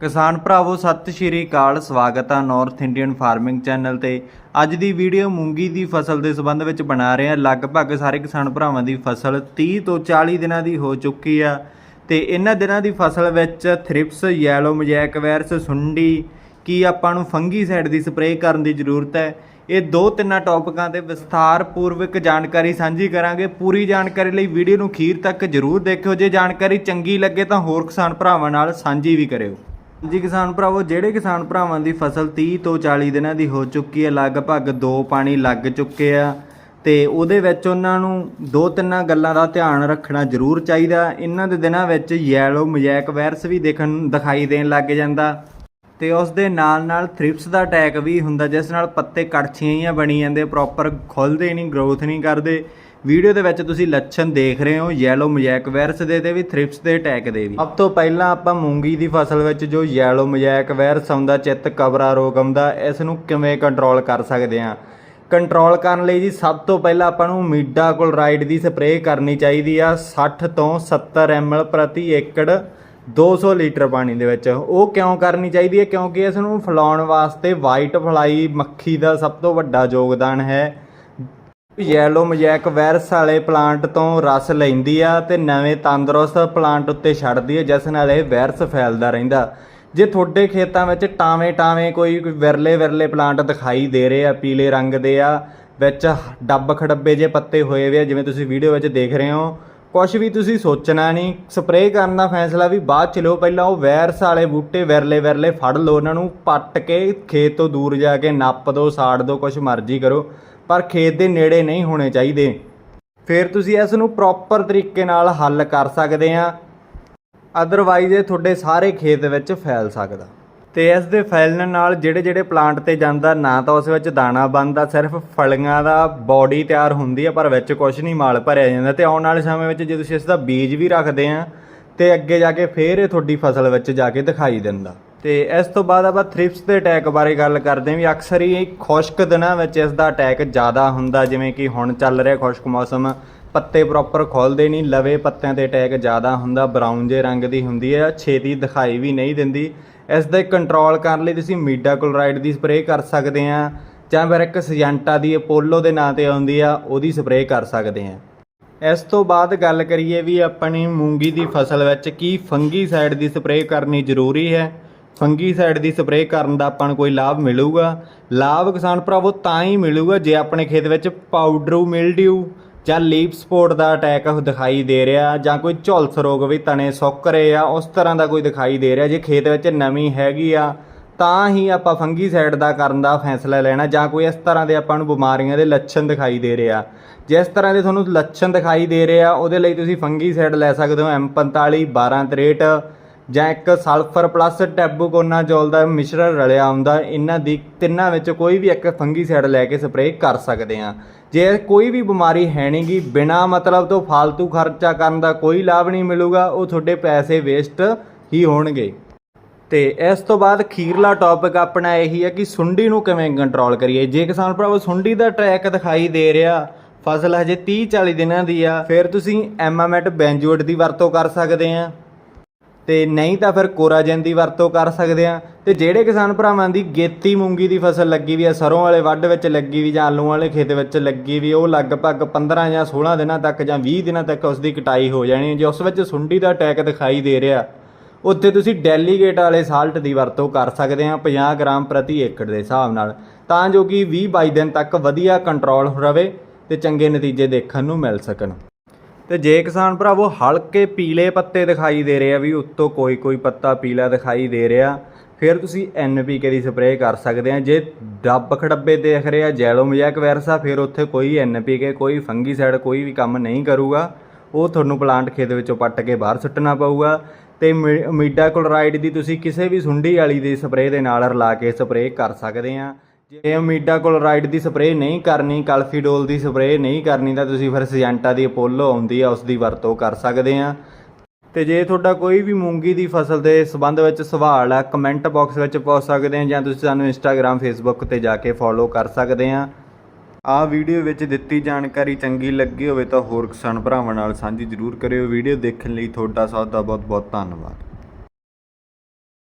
ਕਿਸਾਨ ਭਰਾਵੋ, ਸਤਿ ਸ਼੍ਰੀ ਅਕਾਲ, ਸਵਾਗਤ ਹੈ ਨਾਰਥ ਇੰਡੀਅਨ ਫਾਰਮਿੰਗ ਚੈਨਲ ਤੇ। ਅੱਜ ਦੀ ਵੀਡੀਓ ਮੂੰਗੀ ਦੀ ਫਸਲ ਦੇ ਸੰਬੰਧ ਵਿੱਚ ਬਣਾ ਰਹੇ ਹਾਂ। ਲਗਭਗ ਸਾਰੇ ਕਿਸਾਨ ਭਰਾਵਾਂ ਦੀ ਫਸਲ 30 ਤੋਂ 40 ਦਿਨਾਂ ਦੀ ਹੋ ਚੁੱਕੀ ਆ। ਤੇ ਇਹਨਾਂ ਦਿਨਾਂ ਦੀ ਫਸਲ ਵਿੱਚ ਥ੍ਰਿਪਸ ਯੈਲੋ ਮਜ਼ੈਕ ਵਾਇਰਸ ਸੁੰਡੀ, ਕੀ ਆਪਾਂ ਨੂੰ ਫੰਗੀਸਾਈਡ ਦੀ ਸਪਰੇਅ ਕਰਨ ਦੀ ਜ਼ਰੂਰਤ ਹੈ। ਇਹ ਦੋ ਤਿੰਨਾਂ ਟੌਪਿਕਾਂ ਤੇ ਵਿਸਥਾਰ ਪੂਰਵਕ ਜਾਣਕਾਰੀ ਸਾਂਝੀ ਕਰਾਂਗੇ। ਪੂਰੀ ਜਾਣਕਾਰੀ ਲਈ ਵੀਡੀਓ ਨੂੰ ਅਖੀਰ ਤੱਕ ਜਰੂਰ ਦੇਖਿਓ। ਜੇ ਜਾਣਕਾਰੀ ਚੰਗੀ ਲੱਗੇ ਤਾਂ ਹੋਰ ਕਿਸਾਨ ਭਰਾਵਾਂ ਨਾਲ ਸਾਂਝੀ ਵੀ ਕਰਿਓ। ਜੀ ਕਿਸਾਨ ਭਰਾਵੋ, ਜਿਹੜੇ ਕਿਸਾਨ ਭਰਾਵਾਂ ਦੀ ਫਸਲ 30 ਤੋਂ 40 ਦਿਨਾਂ ਦੀ ਹੋ ਚੁੱਕੀ ਹੈ, ਲਗਭਗ ਦੋ ਪਾਣੀ ਲੱਗ ਚੁੱਕੇ ਆ, ਤੇ ਉਹਦੇ ਵਿੱਚ ਉਹਨਾਂ ਨੂੰ ਦੋ ਤਿੰਨਾਂ ਗੱਲਾਂ ਦਾ ਧਿਆਨ ਰੱਖਣਾ ਜ਼ਰੂਰ ਚਾਹੀਦਾ। ਇਹਨਾਂ ਦੇ ਦਿਨਾਂ ਵਿੱਚ ਯੈਲੋ ਮਜੈਕ ਵਾਇਰਸ ਵੀ ਦੇਖਣ, ਦਿਖਾਈ ਦੇਣ ਲੱਗ ਜਾਂਦਾ। ਤੇ ਉਸ ਦੇ ਨਾਲ ਨਾਲ ਥ੍ਰਿਪਸ ਦਾ ਅਟੈਕ ਵੀ ਹੁੰਦਾ, ਜਿਸ ਨਾਲ ਪੱਤੇ ਕੜਛੀਆਂ ਹੀ ਬਣੀ ਜਾਂਦੇ ਪ੍ਰੋਪਰ ਖੁੱਲਦੇ ਨਹੀਂ ਗਰੋਥ ਨਹੀਂ ਕਰਦੇ। ਵੀਡੀਓ ਦੇ ਵਿੱਚ ਤੁਸੀਂ ਲੱਛਣ ਦੇਖ ਰਹੇ ਹੋ ਯੈਲੋ ਮਜੈਕ ਵਾਇਰਸ ਦੇ ਤੇ ਵੀ ਥ੍ਰਿਪਸ ਦੇ ਅਟੈਕ ਦੇ ਵੀ। ਸਭ ਤੋਂ ਪਹਿਲਾਂ ਆਪਾਂ ਮੂੰਗੀ ਦੀ ਫਸਲ ਵਿੱਚ ਜੋ ਯੈਲੋ ਮਜੈਕ ਵਾਇਰਸ ਆਉਂਦਾ, ਚਿੱਤ ਕਬਰਾ ਰੋਗ ਆਉਂਦਾ, ਇਸ ਨੂੰ ਕਿਵੇਂ ਕੰਟਰੋਲ ਕਰ ਸਕਦੇ ਹਾਂ? ਕੰਟਰੋਲ ਕਰਨ ਲਈ ਜੀ ਸਭ ਤੋਂ ਪਹਿਲਾਂ ਆਪਾਂ ਨੂੰ ਮੀਡਾ ਕਲੋਰਾਈਡ ਦੀ ਸਪਰੇਅ ਕਰਨੀ ਚਾਹੀਦੀ ਆ 60 ਤੋਂ 70 ml ਪ੍ਰਤੀ ਏਕੜ 200 ਲੀਟਰ ਪਾਣੀ ਦੇ ਵਿੱਚ। ਉਹ ਕਿਉਂ ਕਰਨੀ ਚਾਹੀਦੀ ਹੈ? ਕਿਉਂਕਿ ਇਸ ਨੂੰ ਫਲਾਉਣ ਵਾਸਤੇ ਵਾਈਟ ਫਲਾਈ ਮੱਖੀ ਦਾ ਸਭ ਤੋਂ ਵੱਡਾ ਯੋਗਦਾਨ ਹੈ। ਯੈਲੋ ਮਜ਼ੈਕ ਵਾਇਰਸ ਵਾਲੇ ਪਲਾਂਟ ਤੋਂ ਰਸ ਲੈਂਦੀ ਆ ਤੇ ਨਵੇਂ ਤੰਦਰੁਸਤ ਪਲਾਂਟ ਉੱਤੇ ਛੱਡਦੀ ਆ, ਜਿਸ ਨਾਲ ਇਹ ਵਾਇਰਸ ਫੈਲਦਾ ਰਹਿੰਦਾ। ਜੇ ਤੁਹਾਡੇ ਖੇਤਾਂ ਵਿੱਚ ਟਾਵੇਂ ਟਾਵੇਂ ਕੋਈ ਕੋਈ ਵਿਰਲੇ ਵਿਰਲੇ ਪਲਾਂਟ ਦਿਖਾਈ ਦੇ ਰਹੇ ਆ, ਪੀਲੇ ਰੰਗ ਦੇ ਆ, ਵਿੱਚ ਡੱਬ ਖੜੱਬੇ ਜੇ ਪੱਤੇ ਹੋਏ ਵੇ ਆ, ਜਿਵੇਂ ਤੁਸੀਂ ਵੀਡੀਓ ਵਿੱਚ ਦੇਖ ਰਹੇ ਹੋ ਕੁਝ ਵੀ ਤੁਸੀਂ ਸੋਚਣਾ ਨਹੀਂ। ਸਪਰੇਅ ਕਰਨ ਦਾ ਫੈਸਲਾ ਵੀ ਬਾਅਦ ਚ ਲਓ, ਪਹਿਲਾਂ ਉਹ ਵਾਇਰਸ ਵਾਲੇ ਬੂਟੇ ਵਿਰਲੇ ਵਿਰਲੇ ਫੜ ਲਓ, ਉਹਨਾਂ ਨੂੰ ਪੱਟ ਕੇ ਖੇਤ ਤੋਂ ਦੂਰ ਜਾ ਕੇ ਨੱਪ ਦਿਓ ਸਾੜ ਦਿਓ ਕੁਝ ਮਰਜ਼ੀ ਕਰੋ। ਪਰ ਖੇਤ ਦੇ ਨੇੜੇ ਨਹੀਂ ਹੋਣੇ ਚਾਹੀਦੇ। ਫਿਰ ਤੁਸੀਂ ਇਸ ਨੂੰ ਪ੍ਰੋਪਰ ਤਰੀਕੇ ਨਾਲ ਹੱਲ ਕਰ ਸਕਦੇ ਆ ਅਦਰਵਾਈਜ਼ ਇਹ ਤੁਹਾਡੇ ਸਾਰੇ ਖੇਤ ਵਿੱਚ ਫੈਲ ਸਕਦਾ। ਤੇ ਇਸ ਦੇ ਫੈਲਣ ਨਾਲ ਜਿਹੜੇ ਜਿਹੜੇ ਪਲਾਂਟ ਤੇ ਜਾਂਦਾ, ਨਾ ਤਾਂ ਉਸ ਵਿੱਚ ਦਾਣਾ ਬਣਦਾ, ਸਿਰਫ ਫਲੀਆਂ ਦਾ ਬਾਡੀ ਤਿਆਰ ਹੁੰਦੀ ਹੈ ਪਰ ਵਿੱਚ ਕੁਝ ਨਹੀਂ, ਮਾਲ ਭਰਿਆ ਜਾਂਦਾ ਤੇ ਆਉਣ ਵਾਲੇ ਸਮੇਂ ਵਿੱਚ ਜੇ ਤੁਸੀਂ ਇਸ ਦਾ ਬੀਜ ਵੀ ਰੱਖਦੇ ਆ, ਤੇ ਅੱਗੇ ਜਾ ਕੇ ਫੇਰ ਇਹ ਤੁਹਾਡੀ ਫਸਲ ਵਿੱਚ ਜਾ ਕੇ ਦਿਖਾਈ ਦਿੰਦਾ। ਤੇ ਇਸ ਤੋਂ ਬਾਅਦ ਆਪਾਂ ਥ੍ਰਿਪਸ ਦੇ ਅਟੈਕ ਬਾਰੇ ਗੱਲ ਕਰਦੇ ਹਾਂ ਵੀ ਅਕਸਰ ਹੀ ਖੁਸ਼ਕ ਦਿਨਾਂ ਵਿੱਚ ਇਸ ਦਾ ਅਟੈਕ ਜ਼ਿਆਦਾ ਹੁੰਦਾ, ਜਿਵੇਂ ਕਿ ਹੁਣ ਚੱਲ ਰਿਹਾ ਖੁਸ਼ਕ ਮੌਸਮ, ਪੱਤੇ ਪ੍ਰੋਪਰ ਖੋਲਦੇ ਨਹੀਂ, ਲਵੇ ਪੱਤਿਆਂ ਤੇ ਅਟੈਕ ਜ਼ਿਆਦਾ ਹੁੰਦਾ ਬਰਾਊਨ ਜੇ ਰੰਗ ਦੀ ਹੁੰਦੀ ਹੈ, ਛੇਤੀ ਦਿਖਾਈ ਵੀ ਨਹੀਂ ਦਿੰਦੀ। ਇਸ ਦੇ ਕੰਟਰੋਲ ਕਰਨ ਲਈ ਤੁਸੀਂ ਮੀਡਾ ਕਲੋਰਾਈਡ ਦੀ ਸਪਰੇਅ ਕਰ ਸਕਦੇ ਆ ਜਾਂ ਫਿਰ ਇੱਕ ਸਿਜੈਂਟਾ ਦੀ ਅਪੋਲੋ ਦੇ ਨਾਂ ਤੇ ਆਉਂਦੀ ਆ, ਉਹਦੀ ਸਪਰੇਅ ਕਰ ਸਕਦੇ ਆ ਇਸ ਤੋਂ ਬਾਅਦ ਗੱਲ ਕਰੀਏ ਵੀ ਆਪਣੀ ਮੂੰਗੀ ਦੀ ਫਸਲ ਵਿੱਚ ਕੀ ਫੰਗੀਸਾਈਡ ਦੀ ਸਪਰੇਅ ਕਰਨੀ ਜ਼ਰੂਰੀ ਹੈ। ਫੰਗੀਸਾਈਡ ਦੀ ਸਪਰੇਅ ਕਰਨ ਦਾ ਆਪਾਂ ਨੂੰ ਕੋਈ ਲਾਭ ਮਿਲੂਗਾ। ਲਾਭ ਕਿਸਾਨ ਭਰਾਵੋ, ਤਾਂ ਹੀ ਮਿਲੂਗਾ ਜੇ ਆਪਣੇ ਖੇਤ ਵਿੱਚ ਪਾਊਡਰੂ ਮਿਲਡਿਊ ਜਾਂ ਲੀਪ ਸਪੋਰਟ ਦਾ ਅਟੈਕ ਦਿਖਾਈ ਦੇ ਰਿਹਾ ਜਾਂ ਕੋਈ ਝੁਲਸ ਰੋਗ ਵੀ ਤਣੇ ਸੁੱਕ ਰਹੇ ਆ, ਉਸ ਤਰ੍ਹਾਂ ਦਾ ਕੋਈ ਦਿਖਾਈ ਦੇ ਰਿਹਾ ਜੇ ਖੇਤ ਵਿੱਚ ਨਮੀ ਹੈਗੀ ਆ, ਤਾਂ ਹੀ ਆਪਾਂ ਫੰਗੀਸਾਈਡ ਦਾ ਕਰਨ ਦਾ ਫੈਸਲਾ ਲੈਣਾ ਜਾਂ ਕੋਈ ਇਸ ਤਰ੍ਹਾਂ ਦੇ ਆਪਾਂ ਨੂੰ ਬਿਮਾਰੀਆਂ ਦੇ ਲੱਛਣ ਦਿਖਾਈ ਦੇ ਰਹੇ। ਆ ਜਿਸ ਤਰ੍ਹਾਂ ਦੇ ਤੁਹਾਨੂੰ ਲੱਛਣ ਦਿਖਾਈ ਦੇ ਰਹੇ ਆ ਉਹਦੇ ਲਈ ਤੁਸੀਂ ਫੰਗੀਸਾਈਡ ਲੈ ਸਕਦੇ ਹੋ M45 1263 ਜਾਂ ਇੱਕ ਸਲਫਰ ਪਲੱਸ ਟੈਬੂਕੋਨਾਜ਼ੋਲ ਦਾ ਮਿਸ਼ਰਣ ਰਲਿਆ ਹੁੰਦਾ, ਇਹਨਾਂ ਦੀ ਤਿੰਨਾਂ ਵਿੱਚ ਕੋਈ ਵੀ ਇੱਕ ਫੰਗੀਸਾਈਡ ਲੈ ਕੇ ਸਪਰੇਅ ਕਰ ਸਕਦੇ ਆ ਜੇ ਕੋਈ ਵੀ ਬਿਮਾਰੀ ਹੈ ਨਹੀਂਗੀ ਬਿਨਾ ਮਤਲਬ ਤੋਂ ਫालतू ਖਰਚਾ ਕਰਨ ਦਾ ਕੋਈ ਲਾਭ ਨਹੀਂ ਮਿਲੂਗਾ, ਉਹ ਤੁਹਾਡੇ ਪੈਸੇ ਵੇਸਟ ਹੀ ਹੋਣਗੇ। ਤੇ ਇਸ ਤੋਂ ਬਾਅਦ ਖੀਰਲਾ ਟੌਪਿਕ ਆਪਣਾ ਇਹੀ ਹੈ ਕਿ ਸੁੰਡੀ ਨੂੰ ਕਿਵੇਂ ਕੰਟਰੋਲ ਕਰੀਏ। ਜੇ ਕਿਸਾਨ ਭਰਾਵੋ, ਸੁੰਡੀ ਦਾ ਟਰੈਕ ਦਿਖਾਈ ਦੇ ਰਿਹਾ, ਫਸਲ ਹਜੇ 30 40 ਦਿਨਾਂ ਦੀ ਆ, ਫਿਰ ਤੁਸੀਂ ਐਮਾਮੈਟ ਬੈਂਜੋਏਟ ਦੀ ਵਰਤੋਂ ਕਰ ਸਕਦੇ ਆ ਤੇ ਨਹੀਂ ਤਾਂ ਫਿਰ ਕੋਰਾਜਨ ਦੀ ਵਰਤੋਂ ਕਰ ਸਕਦੇ ਆ। ਤੇ ਜਿਹੜੇ ਕਿਸਾਨ ਭਰਾਵਾਂ ਦੀ ਗੇਤੀ ਮੂੰਗੀ ਦੀ ਫਸਲ ਲੱਗੀ ਵੀ ਆ, ਸਰੋਂ ਵਾਲੇ ਵੱਢ ਵਿੱਚ ਲੱਗੀ ਵੀ ਜਾਂ ਆਲੂ ਵਾਲੇ ਖੇਤ ਵਿੱਚ ਲੱਗੀ ਵੀ, ਉਹ ਲਗਭਗ 15 ਜਾਂ 16 ਦਿਨਾਂ ਤੱਕ ਜਾਂ 20 ਦਿਨਾਂ ਤੱਕ ਉਸ ਦੀ ਕਟਾਈ ਹੋ ਜਾਣੀ ਜੇ ਉਸ ਵਿੱਚ ਸੁੰਡੀ ਦਾ ਅਟੈਕ ਦਿਖਾਈ ਦੇ ਰਿਹਾ, ਉੱਥੇ ਤੁਸੀਂ ਡੈਲੀਗੇਟ ਵਾਲੇ ਸਾਲਟ ਦੀ ਵਰਤੋਂ ਕਰ ਸਕਦੇ ਆ 50 ਗ੍ਰਾਮ ਪ੍ਰਤੀ ਏਕੜ ਦੇ ਹਿਸਾਬ ਨਾਲ। ਤਾਂ ਜੋ ਕਿ 20 22 ਦਿਨ ਤੱਕ ਵਧੀਆ ਕੰਟਰੋਲ ਰਵੇ ਤੇ ਚੰਗੇ ਨਤੀਜੇ ਦੇਖਣ ਨੂੰ ਮਿਲ ਸਕਣ। ਤੇ ਜੇ ਕਿਸਾਨ ਭਰਾਵੋ ਹਲਕੇ ਪੀਲੇ ਪੱਤੇ ਦਿਖਾਈ ਦੇ ਰਹੇ ਆ ਵੀ ਉੱਤੋਂ ਕੋਈ ਕੋਈ ਪੱਤਾ ਪੀਲਾ ਦਿਖਾਈ ਦੇ ਰਿਹਾ, ਫਿਰ ਤੁਸੀਂ ਐਨਪੀਕੇ ਦੀ ਸਪਰੇਅ ਕਰ ਸਕਦੇ ਆ। ਜੇ ਡੱਬ ਖੜੱਬੇ ਦੇਖ ਰਹੇ ਆ, ਜੈਲੋ ਮੋਜ਼ੈਕ ਵਾਇਰਸ ਫਿਰ ਉੱਥੇ ਕੋਈ ਐਨਪੀਕੇ ਕੋਈ ਫੰਗੀਸਾਈਡ, ਕੋਈ ਵੀ ਕੰਮ ਨਹੀਂ ਕਰੂਗਾ। ਉਹ ਤੁਹਾਨੂੰ ਪਲਾਂਟ ਖੇਤ ਵਿੱਚੋਂ ਪੱਟ ਕੇ ਬਾਹਰ ਸੁੱਟਣਾ ਪਊਗਾ। ਤੇ ਮੀਡਾ ਕਲੋਰਾਈਡ ਦੀ ਤੁਸੀਂ ਕਿਸੇ ਵੀ ਸੁੰਡੀ ਵਾਲੀ ਦੀ ਸਪਰੇਅ ਦੇ ਨਾਲ ਰਲਾ ਕੇ ਸਪਰੇਅ ਕਰ ਸਕਦੇ ਆ। ਜੇ ਅਮੀਡਾ ਕਲੋਰਾਈਡ ਦੀ ਸਪਰੇਅ ਨਹੀਂ ਕਰਨੀ, ਕਲਫੀਡੋਲ ਦੀ ਸਪਰੇਅ ਨਹੀਂ ਕਰਨੀ, ਤਾਂ ਤੁਸੀਂ ਫਿਰ ਸਿਜੈਂਟਾ ਦੀ ਅਪੋਲੋ ਆਉਂਦੀ ਆ, ਉਸ ਦੀ ਵਰਤੋਂ ਕਰ ਸਕਦੇ ਆ। ਤੇ ਜੇ ਤੁਹਾਡਾ ਕੋਈ ਵੀ ਮੂੰਗੀ ਦੀ ਫਸਲ ਦੇ ਸੰਬੰਧ ਵਿੱਚ ਸਵਾਲ ਆ ਕਮੈਂਟ ਬਾਕਸ ਵਿੱਚ ਪੁੱਛ ਸਕਦੇ ਆ, ਜਾਂ ਤੁਸੀਂ ਸਾਨੂੰ ਇੰਸਟਾਗ੍ਰam ਫੇਸਬੁੱਕ ਤੇ ਜਾ ਕੇ ਫੋਲੋ ਕਰ ਸਕਦੇ ਆ। ਆ ਵੀਡੀਓ ਵਿੱਚ ਦਿੱਤੀ ਜਾਣਕਾਰੀ ਚੰਗੀ ਲੱਗੀ ਹੋਵੇ ਤਾਂ ਹੋਰ ਕਿਸਾਨ ਭਰਾਵਾਂ ਨਾਲ ਸਾਂਝੀ ਜ਼ਰੂਰ ਕਰਿਓ। ਵੀਡੀਓ ਦੇਖਣ ਲਈ ਤੁਹਾਡਾ ਸਭ ਦਾ ਬਹੁਤ ਬਹੁਤ ਧੰਨਵਾਦ।